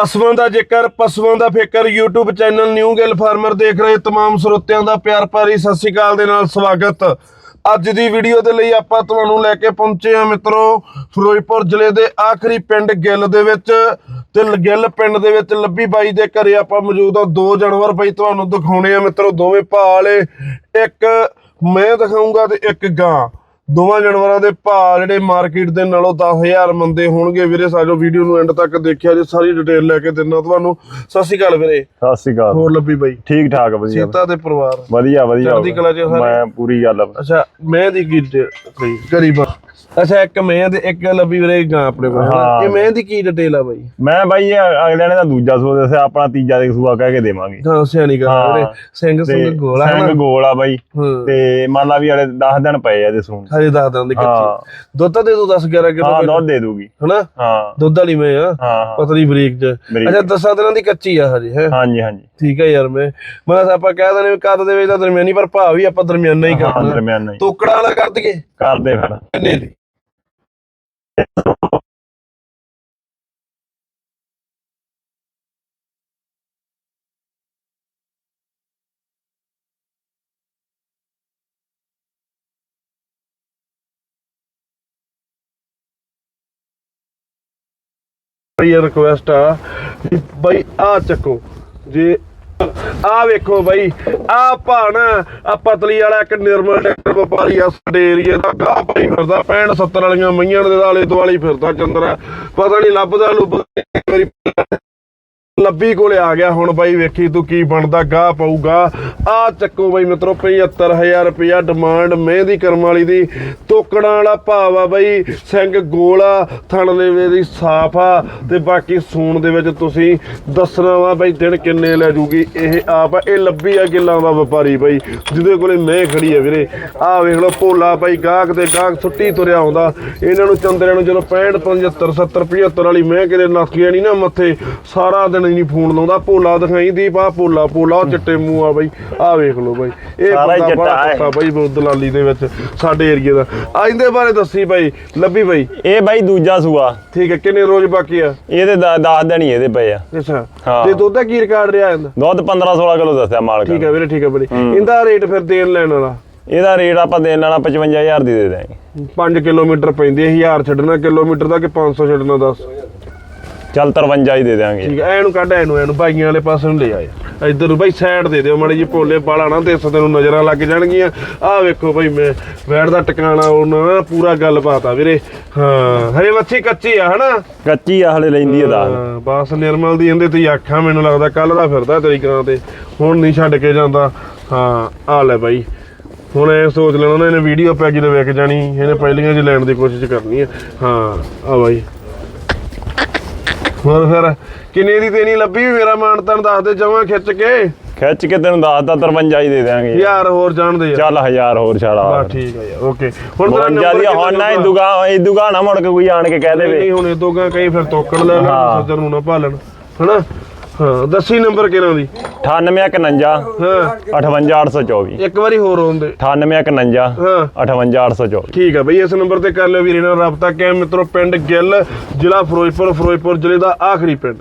ਪਸ਼ੂਆਂ ਦਾ ਜ਼ਿਕਰ, ਪਸ਼ੂਆਂ ਦਾ ਫਿਕਰ, YouTube channel new Gill farmer ਦੇਖ ਰਹੇ ਤਮਾਮ ਸਰੋਤਿਆਂ ਦਾ ਪਿਆਰ ਭਰੀ ਸਤਿ ਸ਼੍ਰੀ ਅਕਾਲ ਦੇ ਨਾਲ ਸਵਾਗਤ। ਅੱਜ ਦੀ ਵੀਡੀਓ ਦੇ ਲਈ ਆਪਾਂ ਤੁਹਾਨੂੰ ਲੈ ਕੇ ਪਹੁੰਚੇ ਹਾਂ ਮਿੱਤਰੋ, ਫਿਰੋਜ਼ਪੁਰ ਜ਼ਿਲ੍ਹੇ ਦੇ ਆਖਰੀ ਪਿੰਡ ਗਿੱਲ ਦੇ ਵਿੱਚ ਤੇ ਗਿੱਲ ਪਿੰਡ ਦੇ ਵਿੱਚ ਲੱਭੀ ਬਾਈ ਦੇ ਘਰੇ ਆਪਾਂ ਮੌਜੂਦ ਆ ਦੋ ਜਾਨਵਰ ਬਾਈ ਤੁਹਾਨੂੰ ਦਿਖਾਉਣੇ ਆ ਮਿੱਤਰੋ, ਦੋਵੇਂ ਭਾਅ ਵਾਲੇ, ਇੱਕ ਮੈਂ ਦਿਖਾਉਂਗਾ ਤੇ ਇੱਕ ਗਾਂ। ਦੋਵਾਂ ਜਾਨਵਰਾਂ ਦੇ ਭਾਅ ਜਿਹੜੇ ਮਾਰਕੀਟ ਦੇ ਨਾਲੋਂ 10000 ਮੰਦੇ ਹੋਣਗੇ ਵੀਰੇ। ਸਾਜੋ ਵੀਡੀਓ ਨੂੰ ਐਂਡ ਤੱਕ ਦੇਖਿਆ ਜੇ ਸਾਰੀ ਡਿਟੇਲ ਲੈ ਕੇ ਦਿੰਦਾ ਤੁਹਾਨੂੰ। ਸਤਿ ਸ਼੍ਰੀ ਅਕਾਲ ਵੀਰੇ। ਸਤਿ ਸ਼੍ਰੀ ਅਕਾਲ। ਹੋਰ ਲੱਭੀ ਬਾਈ? ਠੀਕ ਠਾਕ ਵਧੀਆ। ਸੀਤਾ ਦੇ ਪਰਿਵਾਰ। ਵਧੀਆ ਵਧੀਆ। ਚੜ੍ਹਦੀ ਕਲਾ 'ਚ ਸਾਰੇ? ਮੈਂ ਪੂਰੀ ਗੱਲ ਅੱਛਾ ਮੈਂ ਦੀ ਕੀ ਡਿਟੇਲ ਗਰੀਬ। ਅੱਛਾ ਇੱਕ ਮੈਂ ਤੇ ਇੱਕ ਲੱਭੀ ਵੀਰੇ ਗਾਂ ਆਪਣੇ ਕੋਲ? ਹਾਂ। ਇਹ ਮੈਂ ਦੀ ਕੀ ਡਿਟੇਲ ਆ ਬਾਈ? ਮੈਂ ਬਾਈ ਇਹ ਅਗਲੇ ਨੇ ਤਾਂ ਦੂਜਾ ਸੂਆ ਦੱਸਿਆ ਆਪਣਾ ਤੀਜਾ ਦੇ ਸੂਆ ਕਹਿ ਕੇ ਦੇਵਾਂਗੇ। ਹਾਂ ਸਿਆਣੀ ਗੱਲ ਆ ਹਾਂ। ਵੀਰੇ ਸਿੰਘ ਸਿੰਘ ਗੋਲਾ ਸਿੰਘ ਹਨਾ? ਗੋਲ ਆ ਬਾਈ। ਹਾਂ। ਤੇ ਮੰਨ ਲਾ ਵੀ ਹਲੇ 10 ਦਿਨ ਪਏ ਆ ਇਹਦੇ ਸੂਣ। ਹਜੇ ਦੱਸ ਦਾਂ ਦੀ ਹਾਂ। ਕੱਚੀ ਦੁੱਧ ਤਾਂ ਦੇ ਦੋ 10 11 ਕਿਲੋ ਹਾਂ ਦੁੱਧ ਦੇ ਦੂਗੀ। ਹਨਾ? ਹਾਂ। ਦੁੱਧ ਵਾਲੀ ਮੈਂ ਆ। ਹਾਂ ਹਾਂ। ਪਤਲੀ ਬਰੀਕ ਚ। ਬਰੀਕ। ਅੱਛਾ 10 ਦਿਨਾਂ ਦੀ ਕੱਚੀ ਆ ਹਜੇ ਹੈ? ਹਾਂਜੀ ਹਾਂਜੀ। ਠੀਕ ਹੈ ਯਾਰ ਮੈਂ। ਮੈਂ ਤਾਂ ਆਪਾਂ ਕਹਿ ਵੀ ਕੱਦ ਦੇ ਵਿੱਚ ਤਾਂ ਦਰਮਿਆਨੀ ਪਰ ਭਾਅ ਵੀ ਆਪਾਂ ਦਰਮਿਆਨਾ ਹੀ ਹਾਂ ਕਰਨਾ। ਦਰਮਿਆਨ ਨਹੀਂ ਤੋਕੜਾ ਵਾਲਾ ਕਰ ਦਈਏ। ਕਰਦੇ ਫਿਰ। ਕਿੰਨੇ ਦੀ? ਬਈ ਰਿਕੁਐਸਟ ਆ ਵੀ ਬਈ ਆ ਚੱਕੋ। ਜੇ ਆ ਵੇਖੋ ਬਈ ਆ ਭਾਣਾ ਆ ਪਤਲੀ ਵਾਲਾ ਇੱਕ ਨਿਰਮਲ ਟਰੈਕਟਰ ਵਪਾਰੀ ਆ ਸਾਡੇ ਏਰੀਏ ਦਾ ਗਾਹ ਪਾਈ ਫਿਰਦਾ 65 70 ਵਾਲੀਆਂ ਮਈਆਂ ਦੇ ਆਲੇ ਦੁਆਲੇ ਹੀ ਫਿਰਦਾ ਚੰਦਰਾ ਪਤਾ ਨਹੀਂ ਲੱਭਦਾ ਲੁੱਭਦਾ ਇੱਕ ਵਾਰੀ ਲੱਭੀ ਕੋਲੇ ਆ ਗਿਆ, ਹੁਣ ਬਾਈ ਵੇਖੀ ਤੂੰ ਕੀ ਬਣਦਾ, ਗਾਹ ਪਊਗਾ। ਆ ਚੱਕੋ ਬਾਈ ਮਿੱਤਰੋ 75000 ਰੁਪਇਆ ਡਿਮਾਂਡ ਮਹਿੰਦੀ ਕਰਮ ਵਾਲੀ ਦੀ। ਤੋਕੜਾਂ ਵਾਲਾ ਭਾਵ ਆ ਬਾਈ, ਸਿੰਘ ਗੋਲਾ ਥਣ ਲੈਵੇ ਦੀ ਸਾਫ਼ ਆ। ਤੇ ਬਾਕੀ ਸੂਣ ਦੇ ਵਿੱਚ ਤੁਸੀਂ ਦੱਸਣਾ ਵਾ ਬਾਈ ਦਿਨ ਕਿੰਨੇ ਲੈ ਜੂਗੀ ਇਹ ਆਪ। ਆ ਇਹ ਲੱਭੀ ਆ ਗਿੱਲਾਂ ਦਾ ਵਪਾਰੀ ਬਾਈ, ਜਿਹਦੇ ਕੋਲੇ ਮੈਂ ਖੜੀ ਆ ਵੀਰੇ। ਆ ਵੇਖ ਲਓ ਭੋਲਾ ਬਾਈ, ਗਾਹਕ ਤੇ ਗਾਹਕ ਸੁੱਟੀ ਤੁਰਿਆ ਆਉਂਦਾ। ਇਹਨਾਂ ਨੂੰ ਚੰਦਰਿਆਂ ਨੂੰ ਜਦੋਂ 65 75 70 75 ਵਾਲੀ ਮੈਂ ਕਿਤੇ ਨੱਕੀਆਂ ਨਹੀਂ ਨਾ ਮੱਥੇ, ਸਾਰਾ ਦਿਨ ਹੀ ਨਹੀਂ ਫੋਨ ਲਾਉਂਦਾ ਭੋਲਾ ਦਿਖਾਈ ਦੀਪ ਆ ਭੋਲਾ ਭੋਲਾ ਉਹ ਚਿੱਟੇ ਮੂੰਹ ਆ ਬਾਈ ਆ ਵੇਖ ਲਓ ਬਾਈ। ਇਹ ਸਾਰਾ ਹੀ ਬੰਦਾ ਬੜਾ ਚਿੱਟਾ ਹੈ। ਕੁੱਤਾ ਬਾਈ ਬਹੁਤ ਦਲਾਲੀ ਦੇ ਵਿੱਚ ਸਾਡੇ ਏਰੀਏ ਦਾ। ਆ ਇਹਦੇ ਬਾਰੇ ਦੱਸੀ ਬਾਈ ਲੱਭੀ ਬਾਈ। ਇਹ ਬਾਈ ਦੂਜਾ ਸੂਆ। ਠੀਕ ਹੈ ਕਿੰਨੇ ਰੋਜ਼ ਬਾਕੀ ਆ? ਇਹਦੇ 10 ਦਿਨ ਹੀ ਇਹਦੇ ਪਏ ਆ। ਅੱਛਾ। ਹਾਂ। ਤੇ ਦੁੱਧ ਦਾ ਕੀ ਰਿਕਾਰਡ ਰਿਹਾ ਇਹਦਾ? ਦੁੱਧ 15 16 ਕਿਲੋ ਦੱਸਿਆ ਮਾਲਕ ਠੀਕ। ਹੈ ਵੀਰੇ ਠੀਕ ਹੈ ਬੜੀ। ਇਹਦਾ ਰੇਟ ਫਿਰ ਦੇਣ ਲੈਣ ਵਾਲਾ? ਇਹਦਾ ਰੇਟ ਆਪਾਂ ਦੇਣ ਲੈਣਾ 55000 ਦੀ ਦੇ ਦਾਂਗੇ 5 ਕਿਲੋਮੀਟਰ ਪੈਂਦੀ ਹੈ 1000 ਛੱਡਣਾ ਕਿਲੋਮੀਟਰ ਦਾ ਕਿ 500 ਛੱਡਣਾ ਦੱਸ? ਚੱਲ 53 ਹੀ ਦੇ ਦਾਂਗੇ ਠੀਕ ਹੈ ਐਨੂੰ ਕੱਢ ਐਨੂੰ ਐਨੂੰ ਬਾਈਆਂ ਵਾਲੇ ਪਾਸੇ ਨੂੰ ਲੈ ਆਇਆ। ਇੱਧਰ ਨੂੰ ਬਾਈ ਸਾਈਡ ਦੇ ਦਿਓ ਮਾੜੀ ਜੀ ਭੋਲੇ ਬਾਲਾ ਨਾ ਤੇ ਤੈਨੂੰ ਨਜ਼ਰਾਂ ਲੱਗ ਜਾਣਗੀਆਂ। ਆਹ ਵੇਖੋ ਬਾਈ ਮੈਂ ਬੈਠ ਦਾ ਟਿਕਾਣਾ ਉਹਨਾਂ ਨਾ ਪੂਰਾ ਗੱਲਬਾਤ ਆ ਵੀਰੇ। ਹਾਂ ਹਰੇ ਮੱਛੀ ਕੱਚੀ ਆ ਹਨਾ? ਕੱਚੀ ਆ ਹਲੇ ਲੈਂਦੀ ਆ ਦਾ ਹਾਂ, ਬਸ ਨਿਰਮਲ ਦੀ ਇਹਦੇ ਤੇ ਅੱਖਾਂ ਮੈਨੂੰ ਲੱਗਦਾ ਕੱਲ ਦਾ ਫਿਰਦਾ ਤੇਰੀ ਕਰਾਂ ਤੇ। ਹੁਣ ਨਹੀਂ ਛੱਡ ਕੇ ਜਾਂਦਾ। ਹਾਂ ਆ ਲੈ ਬਾਈ। ਹੁਣ ਇਹ ਸੋਚ ਲੈਣਾ ਨਾ ਇਹਨੇ ਵੀਡੀਓ ਪੈ ਜਦੋਂ ਵਿਕ ਜਾਣੀ ਇਹਨੇ ਪਹਿਲੀਆਂ 'ਚ ਲੈਣ ਦੀ ਕੋਸ਼ਿਸ਼ ਕਰਨੀ ਹੈ ਹਾਂ ਆ ਬਾਈ। ਹੋਰ ਫਿਰ ਕਿੰਨੇ ਦੀ ਤੇ ਨਹੀਂ ਲੱਭੀ ਮੇਰਾ ਮਾਨ ਤਨ ਦੱਸ ਦੇ ਜਮਾਂ ਖਿੱਚ ਕੇ? ਖਿੱਚ ਕੇ ਤੈਨੂੰ ਦੱਸਦਾ 53 ਹੀ ਦੇ ਦਾਂਗੇ ਯਾਰ ਹੋਰ ਜਾਣਦੇ ਆ। ਚੱਲ 1000 ਹੋਰ ਛਾੜਾ ਬਸ ਠੀਕ ਯਾਰ ਓਕੇ। ਹੁਣ ਤੇਰਾ 52 ਨੰਬਰ ਦੀ ਹੁਣ ਨਾ ਦਊਗਾ? ਇਦੂਗਾ ਇਦੂਗਾ ਨਾ ਮੁੜ ਕੇ ਕੋਈ ਆਣ ਕੇ ਕਹਿ ਦੇਵੇ। ਨਹੀਂ ਹੁਣ ਇਹ ਦੋਗਾ ਕਈ ਫਿਰ ਤੋਕੜ ਲੈ ਲੈਣ ਹਾਂ। ਸੱਜਣ ਨੂੰ ਨਾ ਭਾਲਣ ਹਨਾ? ਹਾਂ ਦੱਸੀ ਨੰਬਰ ਕਿਹਨਾਂ ਦੀ? 9851 ਹਾਂ। 58824 ਇੱਕ ਵਾਰੀ ਹੋਰ ਆਉਂਦੇ 9851 ਹਾਂ। 58824 ਠੀਕ ਆ ਬਈ ਇਸ ਨੰਬਰ ਤੇ ਕਰ ਲਿਓ ਵੀਰੇ ਨਾਲ ਰਾਬਤਾ ਕਿਆ ਮਿੱਤਰੋ ਪਿੰਡ ਗਿੱਲ ਜ਼ਿਲ੍ਹਾ ਫਿਰੋਜ਼ਪੁਰ ਫਿਰੋਜ਼ਪੁਰ ਜ਼ਿਲ੍ਹੇ ਦਾ ਆਖਰੀ ਪਿੰਡ।